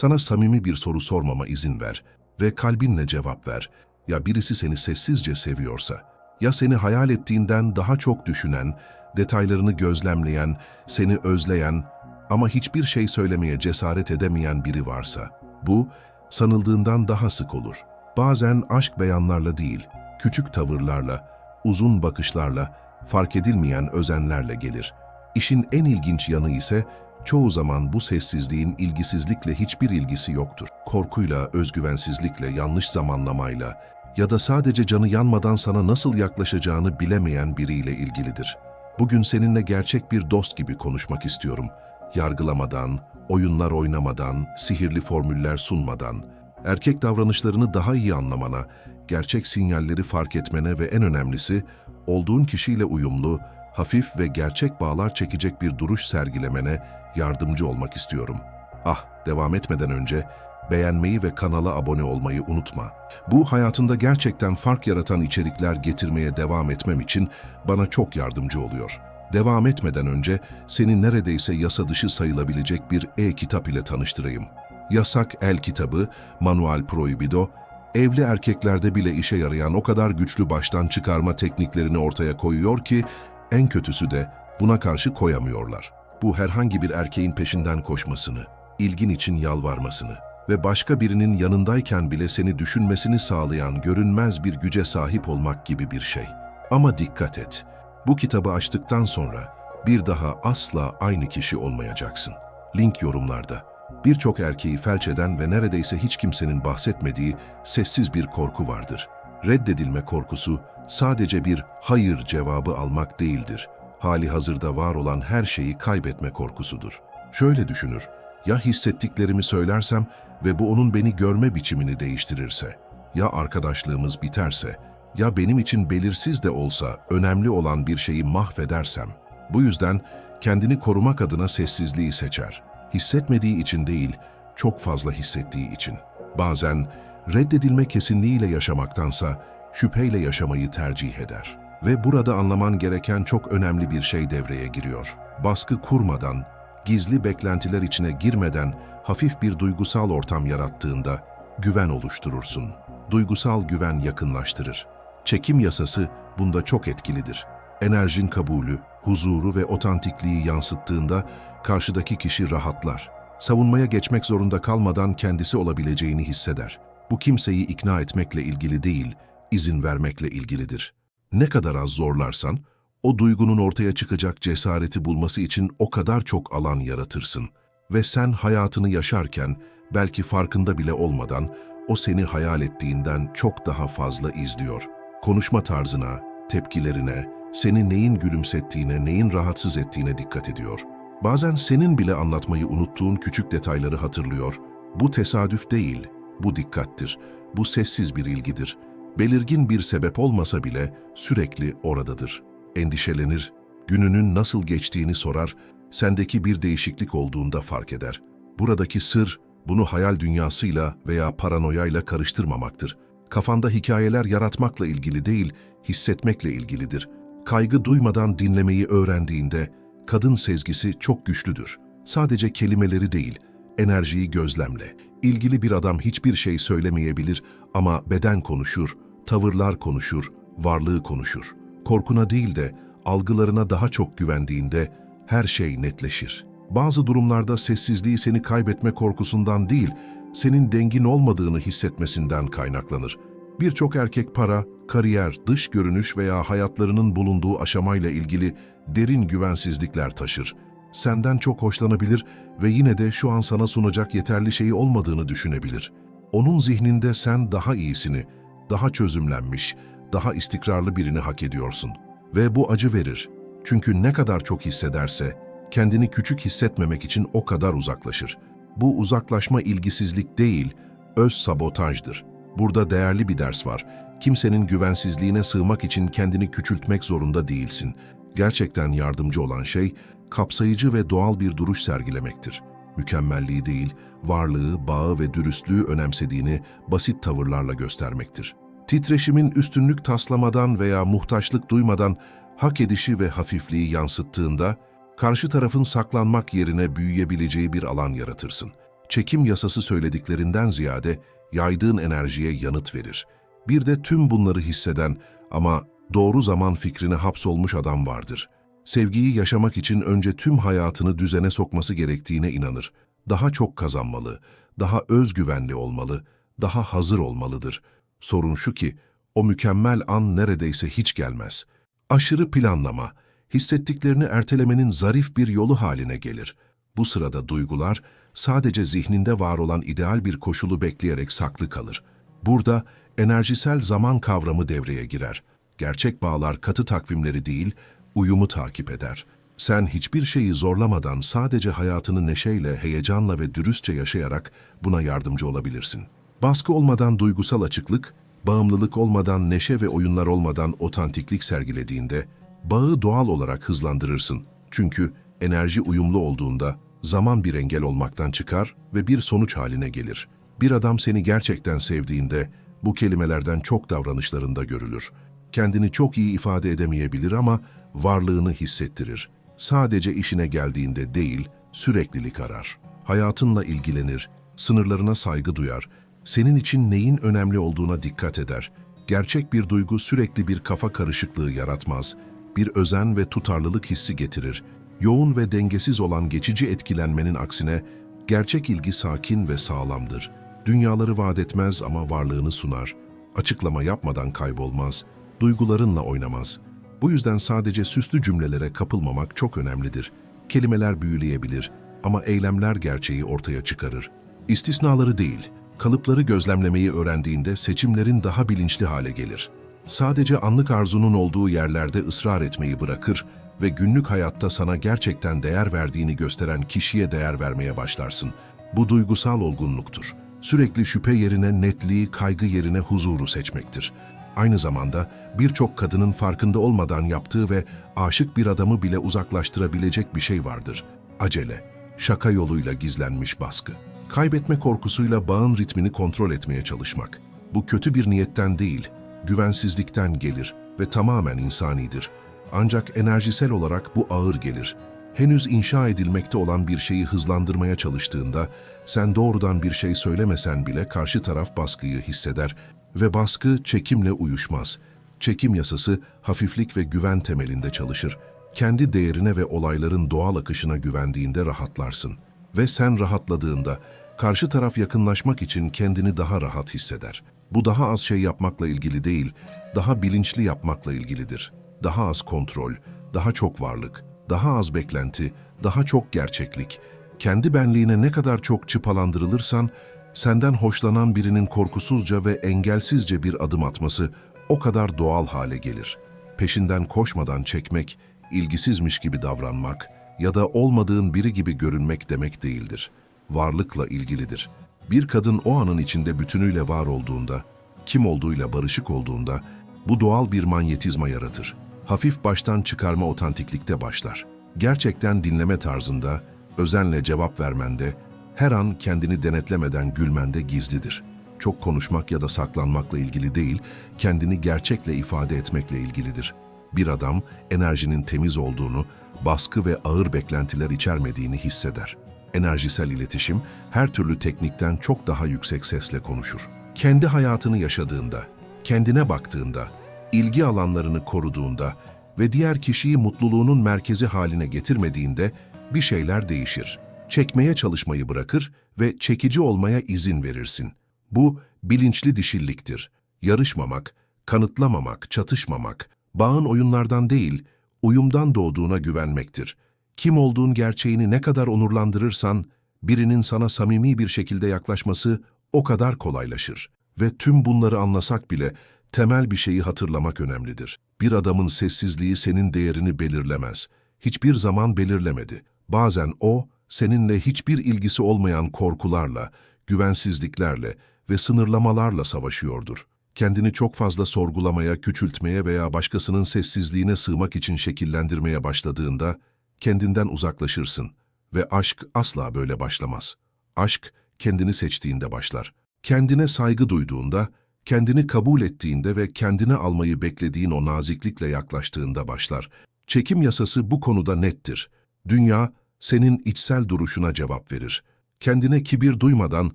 Sana samimi bir soru sormama izin ver ve kalbinle cevap ver. Ya birisi seni sessizce seviyorsa, ya seni hayal ettiğinden daha çok düşünen, detaylarını gözlemleyen, seni özleyen ama hiçbir şey söylemeye cesaret edemeyen biri varsa, bu sanıldığından daha sık olur. Bazen aşk beyanlarla değil, küçük tavırlarla, uzun bakışlarla, fark edilmeyen özenlerle gelir. İşin en ilginç yanı ise çoğu zaman bu sessizliğin ilgisizlikle hiçbir ilgisi yoktur. Korkuyla, özgüvensizlikle, yanlış zamanlamayla ya da sadece canı yanmadan sana nasıl yaklaşacağını bilemeyen biriyle ilgilidir. Bugün seninle gerçek bir dost gibi konuşmak istiyorum. Yargılamadan, oyunlar oynamadan, sihirli formüller sunmadan, erkek davranışlarını daha iyi anlamana, gerçek sinyalleri fark etmene ve en önemlisi, olduğun kişiyle uyumlu, hafif ve gerçek bağlar çekecek bir duruş sergilemene yardımcı olmak istiyorum. Ah, devam etmeden önce beğenmeyi ve kanala abone olmayı unutma. Bu hayatında gerçekten fark yaratan içerikler getirmeye devam etmem için bana çok yardımcı oluyor. Devam etmeden önce seni neredeyse yasa dışı sayılabilecek bir e-kitap ile tanıştırayım. Yasak El kitabı, Manual Prohibido, evli erkeklerde bile işe yarayan o kadar güçlü baştan çıkarma tekniklerini ortaya koyuyor ki en kötüsü de buna karşı koyamıyorlar. Bu herhangi bir erkeğin peşinden koşmasını, ilgin için yalvarmasını ve başka birinin yanındayken bile seni düşünmesini sağlayan görünmez bir güce sahip olmak gibi bir şey. Ama dikkat et, bu kitabı açtıktan sonra bir daha asla aynı kişi olmayacaksın. Link yorumlarda. Birçok erkeği felç eden ve neredeyse hiç kimsenin bahsetmediği sessiz bir korku vardır. Reddedilme korkusu sadece bir hayır cevabı almak değildir. Hali hazırda var olan her şeyi kaybetme korkusudur. Şöyle düşünür, ya hissettiklerimi söylersem ve bu onun beni görme biçimini değiştirirse, ya arkadaşlığımız biterse, ya benim için belirsiz de olsa önemli olan bir şeyi mahvedersem. Bu yüzden kendini korumak adına sessizliği seçer. Hissetmediği için değil, çok fazla hissettiği için. Bazen reddedilme kesinliğiyle yaşamaktansa şüpheyle yaşamayı tercih eder. Ve burada anlaman gereken çok önemli bir şey devreye giriyor. Baskı kurmadan, gizli beklentiler içine girmeden hafif bir duygusal ortam yarattığında güven oluşturursun. Duygusal güven yakınlaştırır. Çekim yasası bunda çok etkilidir. Enerjin kabulü, huzuru ve otantikliği yansıttığında karşıdaki kişi rahatlar. Savunmaya geçmek zorunda kalmadan kendisi olabileceğini hisseder. Bu kimseyi ikna etmekle ilgili değil, izin vermekle ilgilidir. Ne kadar az zorlarsan, o duygunun ortaya çıkacak cesareti bulması için o kadar çok alan yaratırsın. Ve sen hayatını yaşarken, belki farkında bile olmadan, o seni hayal ettiğinden çok daha fazla izliyor. Konuşma tarzına, tepkilerine, seni neyin gülümsettiğine, neyin rahatsız ettiğine dikkat ediyor. Bazen senin bile anlatmayı unuttuğun küçük detayları hatırlıyor. Bu tesadüf değil, bu dikkattir. Bu sessiz bir ilgidir. Belirgin bir sebep olmasa bile sürekli oradadır. Endişelenir, gününün nasıl geçtiğini sorar, sendeki bir değişiklik olduğunda fark eder. Buradaki sır, bunu hayal dünyasıyla veya paranoyayla karıştırmamaktır. Kafanda hikayeler yaratmakla ilgili değil, hissetmekle ilgilidir. Kaygı duymadan dinlemeyi öğrendiğinde, kadın sezgisi çok güçlüdür. Sadece kelimeleri değil, enerjiyi gözlemle. İlgili bir adam hiçbir şey söylemeyebilir ama beden konuşur, tavırlar konuşur, varlığı konuşur. Korkuna değil de algılarına daha çok güvendiğinde her şey netleşir. Bazı durumlarda sessizliği seni kaybetme korkusundan değil, senin dengin olmadığını hissetmesinden kaynaklanır. Birçok erkek para, kariyer, dış görünüş veya hayatlarının bulunduğu aşamayla ilgili derin güvensizlikler taşır. Senden çok hoşlanabilir ve yine de şu an sana sunacak yeterli şeyi olmadığını düşünebilir. Onun zihninde sen daha iyisini, daha çözümlenmiş, daha istikrarlı birini hak ediyorsun. Ve bu acı verir. Çünkü ne kadar çok hissederse, kendini küçük hissetmemek için o kadar uzaklaşır. Bu uzaklaşma ilgisizlik değil, öz sabotajdır. Burada değerli bir ders var. Kimsenin güvensizliğine sığmak için kendini küçültmek zorunda değilsin. Gerçekten yardımcı olan şey, kapsayıcı ve doğal bir duruş sergilemektir. Mükemmelliği değil, varlığı, bağı ve dürüstlüğü önemsediğini basit tavırlarla göstermektir. Titreşimin üstünlük taslamadan veya muhtaçlık duymadan hak edişi ve hafifliği yansıttığında, karşı tarafın saklanmak yerine büyüyebileceği bir alan yaratırsın. Çekim yasası söylediklerinden ziyade yaydığın enerjiye yanıt verir. Bir de tüm bunları hisseden ama doğru zaman fikrine hapsolmuş adam vardır. Sevgiyi yaşamak için önce tüm hayatını düzene sokması gerektiğine inanır. Daha çok kazanmalı, daha özgüvenli olmalı, daha hazır olmalıdır. Sorun şu ki, o mükemmel an neredeyse hiç gelmez. Aşırı planlama, hissettiklerini ertelemenin zarif bir yolu haline gelir. Bu sırada duygular, sadece zihninde var olan ideal bir koşulu bekleyerek saklı kalır. Burada enerjisel zaman kavramı devreye girer. Gerçek bağlar katı takvimleri değil, uyumu takip eder. Sen hiçbir şeyi zorlamadan sadece hayatını neşeyle, heyecanla ve dürüstçe yaşayarak buna yardımcı olabilirsin. Baskı olmadan duygusal açıklık, bağımlılık olmadan neşe ve oyunlar olmadan otantiklik sergilediğinde, bağı doğal olarak hızlandırırsın. Çünkü enerji uyumlu olduğunda zaman bir engel olmaktan çıkar ve bir sonuç haline gelir. Bir adam seni gerçekten sevdiğinde bu kelimelerden çok davranışlarında görülür. Kendini çok iyi ifade edemeyebilir ama varlığını hissettirir. Sadece işine geldiğinde değil, süreklilik arar. Hayatınla ilgilenir, sınırlarına saygı duyar, senin için neyin önemli olduğuna dikkat eder. Gerçek bir duygu sürekli bir kafa karışıklığı yaratmaz, bir özen ve tutarlılık hissi getirir. Yoğun ve dengesiz olan geçici etkilenmenin aksine, gerçek ilgi sakin ve sağlamdır. Dünyaları vaat etmez ama varlığını sunar. Açıklama yapmadan kaybolmaz, duygularınla oynamaz. Bu yüzden sadece süslü cümlelere kapılmamak çok önemlidir. Kelimeler büyüleyebilir ama eylemler gerçeği ortaya çıkarır. İstisnaları değil, kalıpları gözlemlemeyi öğrendiğinde seçimlerin daha bilinçli hale gelir. Sadece anlık arzunun olduğu yerlerde ısrar etmeyi bırakır ve günlük hayatta sana gerçekten değer verdiğini gösteren kişiye değer vermeye başlarsın. Bu duygusal olgunluktur. Sürekli şüphe yerine netliği, kaygı yerine huzuru seçmektir. Aynı zamanda birçok kadının farkında olmadan yaptığı ve aşık bir adamı bile uzaklaştırabilecek bir şey vardır. Acele, şaka yoluyla gizlenmiş baskı. Kaybetme korkusuyla bağın ritmini kontrol etmeye çalışmak. Bu kötü bir niyetten değil, güvensizlikten gelir ve tamamen insanidir. Ancak enerjisel olarak bu ağır gelir. Henüz inşa edilmekte olan bir şeyi hızlandırmaya çalıştığında, sen doğrudan bir şey söylemesen bile karşı taraf baskıyı hisseder ve baskı çekimle uyuşmaz. Çekim yasası hafiflik ve güven temelinde çalışır. Kendi değerine ve olayların doğal akışına güvendiğinde rahatlarsın. Ve sen rahatladığında karşı taraf yakınlaşmak için kendini daha rahat hisseder. Bu daha az şey yapmakla ilgili değil, daha bilinçli yapmakla ilgilidir. Daha az kontrol, daha çok varlık, daha az beklenti, daha çok gerçeklik. Kendi benliğine ne kadar çok çıpalandırılırsan, senden hoşlanan birinin korkusuzca ve engelsizce bir adım atması o kadar doğal hale gelir. Peşinden koşmadan çekmek, ilgisizmiş gibi davranmak ya da olmadığın biri gibi görünmek demek değildir. Varlıkla ilgilidir. Bir kadın o anın içinde bütünüyle var olduğunda, kim olduğuyla barışık olduğunda, bu doğal bir manyetizma yaratır. Hafif baştan çıkarma otantiklikte başlar. Gerçekten dinleme tarzında, özenle cevap vermende, her an kendini denetlemeden gülmende gizlidir. Çok konuşmak ya da saklanmakla ilgili değil, kendini gerçekle ifade etmekle ilgilidir. Bir adam enerjinin temiz olduğunu, baskı ve ağır beklentiler içermediğini hisseder. Enerjisel iletişim her türlü teknikten çok daha yüksek sesle konuşur. Kendi hayatını yaşadığında, kendine baktığında, ilgi alanlarını koruduğunda ve diğer kişiyi mutluluğunun merkezi haline getirmediğinde bir şeyler değişir. Çekmeye çalışmayı bırakır ve çekici olmaya izin verirsin. Bu bilinçli dişilliktir. Yarışmamak, kanıtlamamak, çatışmamak, bağın oyunlardan değil, uyumdan doğduğuna güvenmektir. Kim olduğun gerçeğini ne kadar onurlandırırsan, birinin sana samimi bir şekilde yaklaşması o kadar kolaylaşır. Ve tüm bunları anlasak bile temel bir şeyi hatırlamak önemlidir. Bir adamın sessizliği senin değerini belirlemez. Hiçbir zaman belirlemedi. Bazen o, seninle hiçbir ilgisi olmayan korkularla, güvensizliklerle ve sınırlamalarla savaşıyordur. Kendini çok fazla sorgulamaya, küçültmeye veya başkasının sessizliğine sığmak için şekillendirmeye başladığında, kendinden uzaklaşırsın ve aşk asla böyle başlamaz. Aşk, kendini seçtiğinde başlar. Kendine saygı duyduğunda, kendini kabul ettiğinde ve kendine almayı beklediğin o naziklikle yaklaştığında başlar. Çekim yasası bu konuda nettir. Dünya, senin içsel duruşuna cevap verir. Kendine kibir duymadan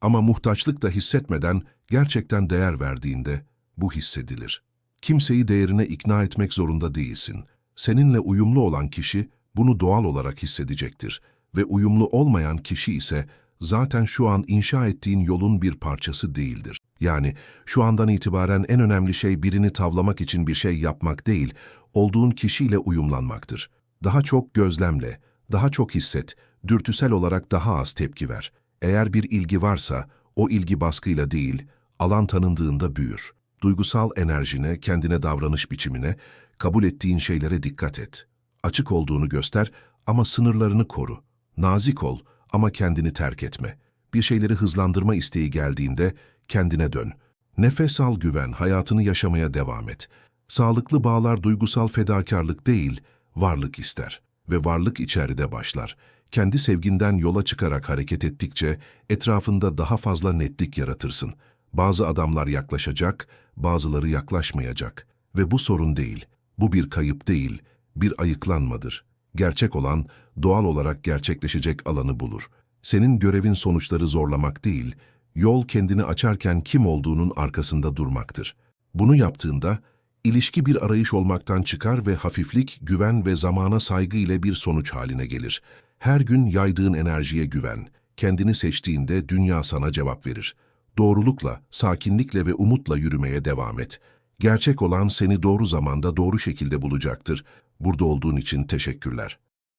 ama muhtaçlık da hissetmeden gerçekten değer verdiğinde bu hissedilir. Kimseyi değerine ikna etmek zorunda değilsin. Seninle uyumlu olan kişi bunu doğal olarak hissedecektir ve uyumlu olmayan kişi ise zaten şu an inşa ettiğin yolun bir parçası değildir. Yani şu andan itibaren en önemli şey birini tavlamak için bir şey yapmak değil, olduğun kişiyle uyumlanmaktır. Daha çok gözlemle, daha çok hisset, dürtüsel olarak daha az tepki ver. Eğer bir ilgi varsa, o ilgi baskıyla değil, alan tanındığında büyür. Duygusal enerjine, kendine davranış biçimine, kabul ettiğin şeylere dikkat et. Açık olduğunu göster ama sınırlarını koru. Nazik ol ama kendini terk etme. Bir şeyleri hızlandırma isteği geldiğinde kendine dön. Nefes al güven, hayatını yaşamaya devam et. Sağlıklı bağlar duygusal fedakarlık değil, varlık ister. Ve varlık içeride başlar. Kendi sevginden yola çıkarak hareket ettikçe etrafında daha fazla netlik yaratırsın. Bazı adamlar yaklaşacak, bazıları yaklaşmayacak. Ve bu sorun değil. Bu bir kayıp değil, bir ayıklanmadır. Gerçek olan doğal olarak gerçekleşecek alanı bulur. Senin görevin sonuçları zorlamak değil, yol kendini açarken kim olduğunun arkasında durmaktır. Bunu yaptığında ilişki bir arayış olmaktan çıkar ve hafiflik, güven ve zamana saygı ile bir sonuç haline gelir. Her gün yaydığın enerjiye güven. Kendini seçtiğinde dünya sana cevap verir. Doğrulukla, sakinlikle ve umutla yürümeye devam et. Gerçek olan seni doğru zamanda doğru şekilde bulacaktır. Burada olduğun için teşekkürler.